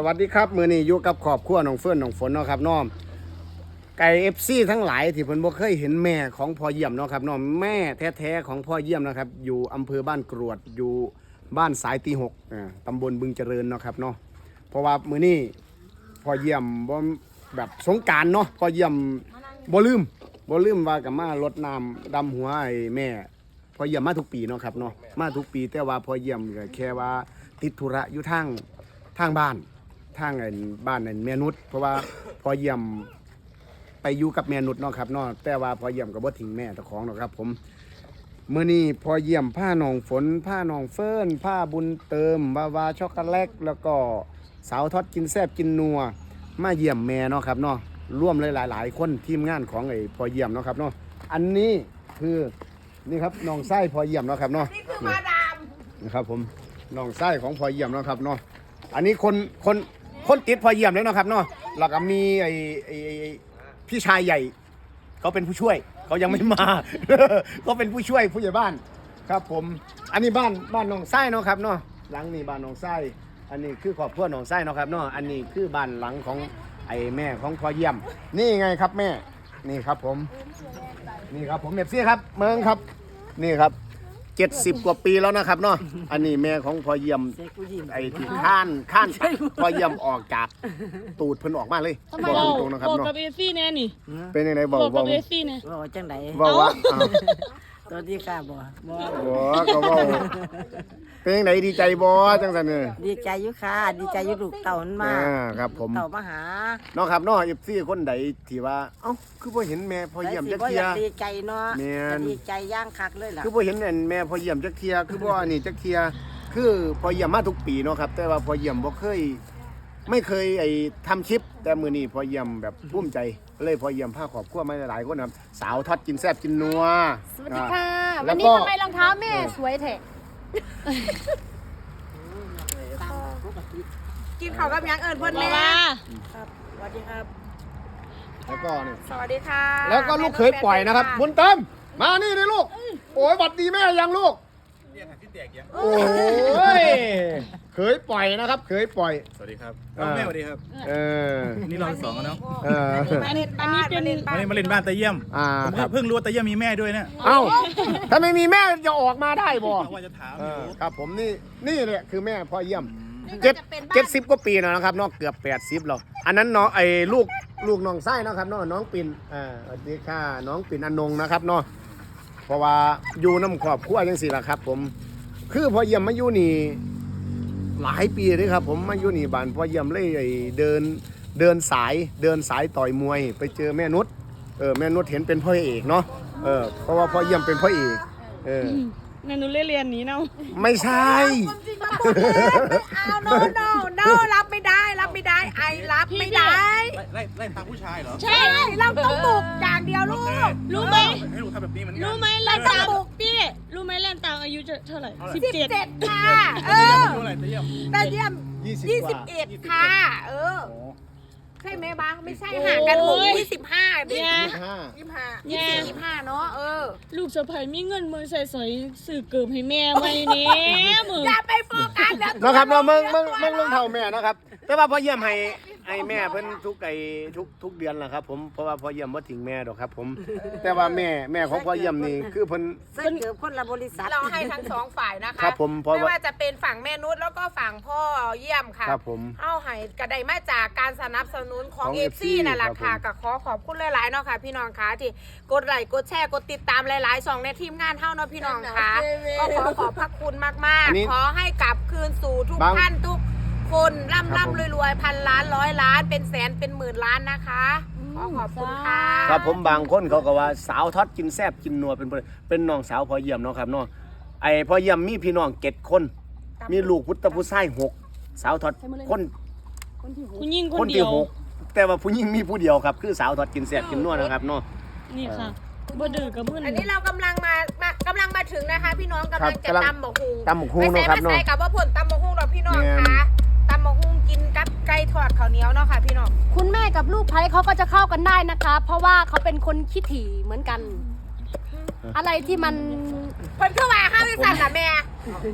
สวัสดีครับ มือนี้อยู่กับครอบครัวน้องเฟื่อนน้องฝนเนาะครับน้องไก่เอฟซีทั้งหลายที่เพิ่นบ่เคยเห็นแม่ของพ่อเยี่ยมเนาะครับน้องแม่แท้ๆของพ่อเยี่ยมนะครับ อยู่อำเภอบ้านกรวดอยู่บ้านสายตีหกอ่าตำบลบึงเจริญเนาะครับเนาะเพราะว่ามือนี้พ่อเยี่ยมบ่แบบสงกรารเนาะพ่อเยี่ยมบ่ลืมบ่ลืมว่ากับมารดน้ำดำหัวไอ้แม่พ่อเยี่ยมมาทุกปีเนาะครับเนาะมาทุกปีแต่ว่าพ่อเยี่ยมก็แค่ว่าติดธุระอยู่ทางทางบ้าน ทางไอ้บ้านไอ้แม่นุชเพราะว่าพอเยี่ยมไปอยู่กับแม่นุชเนาะครับเนาะแต่ว่าพอเยี่ยมก็บ่ทิ้งแม่เจ้าของเนาะครับ ผมมื้อนี้พอเยี่ยมผ้าหนองฝนผ้าหนองเฟิร์นผ้าบุญเติมบาวาช็อกโกแลตแล้วก็สาวทอดกินแซบกินนัวมาเยี่ยมแม่เนาะครับเนาะร่วมหลาย ๆ คนทีมงานของไอ้พอเยี่ยมเนาะครับเนาะอันนี้คือนี่ครับน้องไส้พอเยี่ยมเนาะครับเนาะนี่คือมาดามนะครับผมน้องไส้ของพอเยี่ยมเนาะครับเนาะอันนี้คนคน คนติดพอเยี่ยมเลยเนาะครับเนาะแล้วก็มีไอ้ไอ้ไอ้ไอ้พี่ชายใหญ่ เขาเป็นผู้ช่วย เขายังไม่มา เขาเป็นผู้ช่วยผู้ใหญ่บ้านครับ ผม อันนี้บ้านบ้านหนองไส้เนาะครับเนาะหลังนี้บ้านหนองไส้อันนี้คือครอบครัวหนองไส้เนาะครับเนาะอันนี้คือบ้านหลังของไอ้แม่ของพอเยี่ยม นี่ไงครับแม่ นี่ครับผม นี่ครับผมเมฟซี่ครับ เมืองครับ นี่ครับ เจ็ดสิบกว่าปีแล้วนะครับเนาะอันนี้แม่ของพอเยี่ยมเซ็กกูยิ้มไอ้ที่ข้านข้านพอเยี่ยมออกจากตูดเพิ่นออกมาเลยทำไมบอกเราตรงๆนะครับบอกเนาะกับเอซี่แน่นี่เป็นยังไงบอกบอกบกัอบกเอซี่แน่ว่าจังไดบอกว่าอ้าว ตัวที่ข้าบ่บ่บอกก็บอก เป็นยังไงดีใจบ่จังสันเนี่ยดีใจอยู่ค่ะ ดีใจอยู่ลูกเต่ามันมาอ่าครับผมเต่ามาหาเนาะครับเนาะเอฟซีคนใดที่ว่า เอ้าคือบ่เห็นแม่พอเยี่ยมสิจักบ่เทีอยยากดีใจเนาะแม่น จะดีใจย่างคักเลยล่ะคือพอเห็นอันแม่พอเยี่ยมจักเทีย คือบ่อันนี้จักเทีย คือพอเยี่ยมมาทุกปีเนาะครับ แต่ว่าพอเยี่ยมบ่เคย ไม่เคยไอ้ทำคลิป แต่มือนี้พอเยี่ยมแบบภูมิใจ เลยพอเยี่ยมผ้าขอบครัวมาหลายๆคนครับ สาวทอดกินแซ่บกินนัว สวัสดีค่ะอ่าแล้วัวนนี้ก็ทำไมรองเท้าแม่สวยแท้ กินข้าวกับหยังเอิญเพื่อนว่าแม่ว่าครับสวัสดีครับ แล้วก็นี่สวัสดีค่ะแล้วก็ลูกเคยปล่อยนะครับบุญเติมมานี่เลยลูก โอ้ยบัดดีแม่ยังลูกโอ้ย เคยปล่อยนะครับเคยปล่อย สวัสดีครับอ่าแม่สวัสดีครับ เออ นี่เราสองแล้วเนาะเออ มาเล่นบ้านมาเล่นบ้าวันนนี้มาเล่นบ้านตาเยี่ยมอ่าผมครับ เพิ่งรู้ว่าตาเยี่ยมมีแม่ด้วยเนี่ยเอ้าถ้าไม่มีแม่จะออกมาได้บ่ว่าจะถามเออยู่อครับผมนี่นี่แหละคือแม่พ่อเยี่ยมเจ็ดเจ็ดสิบกว่าปีแล้วนะครับเนาะเกือบแปดสิบแล้วอันนั้นน้องไอ้ลูกลูกน้องไส้เนาะครับเนาะน้องปิ่นอ่าสวัสดีค่ะน้องปิ่นอนงนะครับเนาะเพราะว่าอยู่น้ำครอบครัวจังสี่ละครับ ผม คือพ่อเยี่ยมมาอยู่นี่ หลายปีเลยครับ ผมมาอยู่นี่บ้านพ่อเยี่ยมเลยไอ้เดินเดินสายเดินสายต่อยมวย ไปเจอแม่นุชเออแม่นุชเห็นเป็นพ่อเอกเนาะเออเพราะว่าพ่อเยี่ยมเป็นพ่อเอกเออแม่หนูเล่นเรียนหนี้เนาะไม่ใช่อ้าว no no no รับไม่ได้รับไม่ได้ไอรับไม่ได้ไล่ไล่ไล่ตามผู้ชายเหรอใช่เราต้องบุกอย่างเดียวลูก รู้ไหมให้ลูกทำแบบนี้เหมือนกันรู้ไหมเล่นตามพี่รู้ไหมเล่นตามอายุจะเท่าไหร่สิบเจ็ดเจ็ดค่ะ เออเท่าไหร่ตาเยี่ยมแต่เยี่ยมยี่สิบยี่กสิบว่าเอ็ดค่ะ เออโอ้ใช่ไหมบ้าไม่ใช่ห่างกันหกยี่สิบห้าดิเนี่ยห้ายี่สิบห้ายี่สิบสี่ยี่สิบห้าเนาะเออ ลูกสะใภ้มีเงินมือใส่สอยสื่อเกิบให้แม่ไหมเนี่ยมึงอย่าไปโฟกัสนะนะครับเนาะมึงมึงมึงลงเท่าแม่นะครับ แต่ว่าพ่อเยี่ยมให้ ให้แม่เพิ่นทุกไอ้ทุกทุกเดือนแหละครับ ผมเพราะว่าพ่อเยี่ยมบ่ทิ้งแม่ดอกครับ ผม แต่ว่าแม่แม่ของพ่อเยี่ยมนี่คือเพิ่น ใส่เกือบคนละบริษัทเราให้ทั้งสองฝ่ายนะคะครับผมเพราะว่า ไม่ว่าจะเป็นฝั่งแม่นุชแล้วก็ฝั่งพ่อเยี่ยมค่ะครับผม เอาให้กระไดมาจากการสนับสนุนของของเอฟ FC ซีนั่นแหละครับค่ะผม ก็ขอขอบคุณหลายๆเนาะค่ะ พี่น้องคะที่กดไลค์กดแชร์กดติดตามหลายๆช่องในทีมงานเท่าเนาะพี่น้องคะก็ขอขอบพระคุณมากอันนี้ๆ ขอให้กลับคืนสู่ทุกบาง ท่านทุก คนร่ำครับผม ร่ำรวยๆพันล้านร้อยล้านเป็นแสนเป็นหมื่นล้านนะคะ ขอขอบคุณค่ะ ครับผมบางคนเขาก็ว่าสาวทอดกินแซ่บกินนัวเป็นบ่ได้เป็นน้องสาวพ่อเยี่ยมเนาะครับเนาะไอ้พ่อเยี่ยมมีพี่น้องเจ็ดคน มีลูกพุทธผู้ชายหกสาวทอดคนคุณยิ่งคคนนเดีที่ยว หกแต่ว่าผู้หญิงมีผู้เดียวครับ คือสาวทอดกินแซ่บกินนัวนะครับเนาะ นี่ค่ะบ่ดื้อกับมึงอันนี้เรากำลังมามากำลังมาถึงนะคะ พี่น้องกำลังจะครับกำลังตำบกฮุงตำบักหุ่งเนาะครับไม่เนาะใส่กับว่าผลตำบกฮุงหรอกพี่น้องแม่น คะตำบกฮุงกินกับไก่ ทอดข้าวเหนียวเนาะค่ะพี่น้อง คุณแม่กับลูกไพเขาก็จะเข้ากันได้นะคะ เพราะว่าเขาเป็นคนขี้ถี่เหมือนกัน อะไรที่มัน เพิ่นคือว่าห้ามไปสั่นนะแม่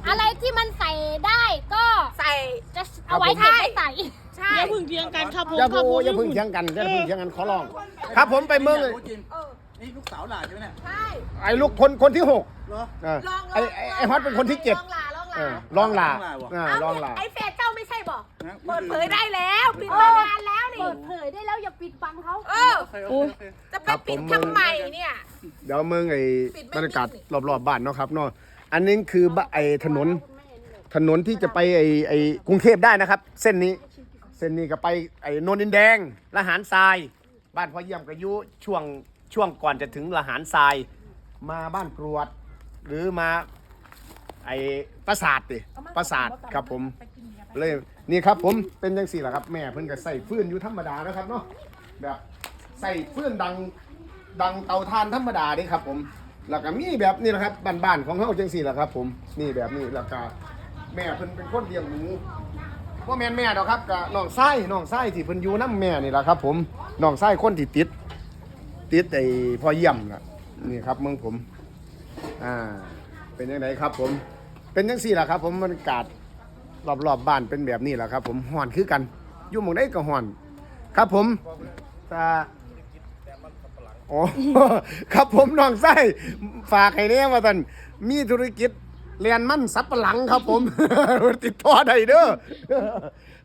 อะไรที่มันใส่ได้ก็ใส่ จะเอาไว้เก็บไว้ใส่ ใช่ถียงกันครับผมอย่าครับผพูมอย่าเพึ่งเถียงกันอย่าเพึ่งเถียงกันขอร้อง ครับผมไปเมืองเลยจริงนี่ลูกสาวหลานใช่ไหมเนี่ยใช่ ไอ้ลูกคนคนที่หกเหรอเออลองไอ้ไอ้ไอ้ฮอตเป็นคนที่เจ็ดลองลาลองเอลาอลองลาลองลาว่ะอ่าเอ้าลองลา ไอ้เฟซเจ้าไม่ใช่ บอกนะเปิดเผยได้แล้วปิดมานานแล้วนี่ เปิดเผยได้แล้วอย่าปิดบังเขาเออ โอเคโอเคโอเค จะไปปิดทำไมเนี่ย เดี๋ยวเมืองไอ้ปิดไม่บรรยากาศปิดรอบๆบ้านเนาะครับเนาะอันนี้คือบ้าไอ้ถนนถนนที่จะไปไอ้ไอ้กรุงเทพได้นะครับ เส้นนี้เส้นนี้ก็ไปไอ้โนนดินแดงละหารทราย บ้านพ่อเยี่ยมก็อยู่ช่วงช่วงก่อนจะถึงละหารทราย มาบ้านกรวด หรือมาไอ้ปราสาทดิปราสาทครับผม เลยนี่ครับผมเป็นยังสี่แหละครับแม่เพิ่นก็ใส่ฟืนอยู่ธรรมดานะครับเนาะแบบใส่ฟืนดังดังเตาถ่านธรรมดาเด้ครับ ผมแล้วก็มีแบบนี้แหละครับบ้านๆของเฮาจังสี่แหละครับ ผมนี่แบบนี้แล้วก็แม่เพิ่นเป็นคนเลี้ยงหมูพ่อแม่นแม่ดอกครับกับน้องไส้น้องไส้ที่เพิ่นอยู่น้ำแม่นี่แหละครับ ผมน้องไส้คนที่ติด ติดไอ้พ่อเยี่ยมนะนี่ครับเมืองผม อ่า เป็นยังไงครับ ผม เป็นยังสี่ล่ะครับ ผมบรรยากาศ รอบๆบบ้านเป็นแบบนี้แหละครับ ผมห่อนคือกันอยู่หมองได้ก็ห่อน ครับผมตาโอ้ ครับผมน้องไส้ฝากให้เนี่ยว่าท่านมีธุรกิจเรียนมั่นสับปะหลังครับผม ติดต่อได้เด้อ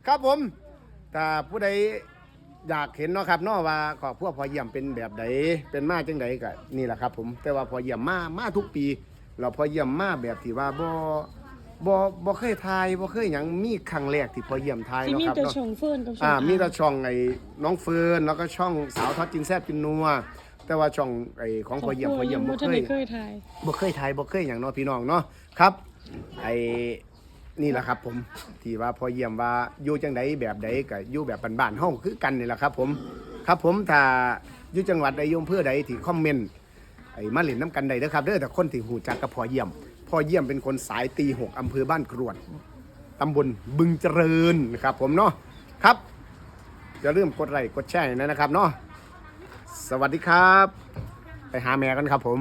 ครับผมถ้าผู้ใดอยากเห็นเนาะครับเนาะว่าครอบครัวพอเยี่ยมเป็นแบบใดเป็นมาจังใดก็นี่แหละครับ ผมแต่ว่าพอเยี่ยมมามาทุกปี เราพอเยี่ยมมาแบบที่ว่าบ่ บ่บ่เคยทายบ่เคยหยังมีครั้งแรกที่พอเยี่ยมทายที่เนาะมีครับแต่เนาะ ช่องเฟิร์นกับช่องอ่าอามีแต่ช่องไอ้น้องเฟิร์นแล้วก็ช่องสาวทอดจินแซ่บจินนัวแต่ว่าช่องไอ้ของพอเยี่ยมพอเยี่ยมบ่บ่เคทันยได้เคยถ่าย บ่เคยถ่ายบ่เคยอย่างเนาะพี่น้องเนาะครับไอ้นี่แหละครับผมที่ว่าพอเยี่ยมว่าอยู่จังใดแบบใดก็อยู่แบบบ้านๆเฮาคือกันนี่แหละครับ ผมครับผมถ้าอยู่จังหวัดใดอยมเพื่อใดที่คอมเมนต์ไอ้มาเล่นน้ำกันใดเด้อครับเด้อแต่คนที่หูจักกับพอเยี่ยม พ่อเยี่ยมเป็นคนสายตีหกอำเภอบ้านกรวดตำบลบึงเจริญนะครับ ผมเนาะครับอย่าลืมกดไลค์กดแชร์นะครับเนาะสวัสดีครับ ไปหาแม่กันครับผม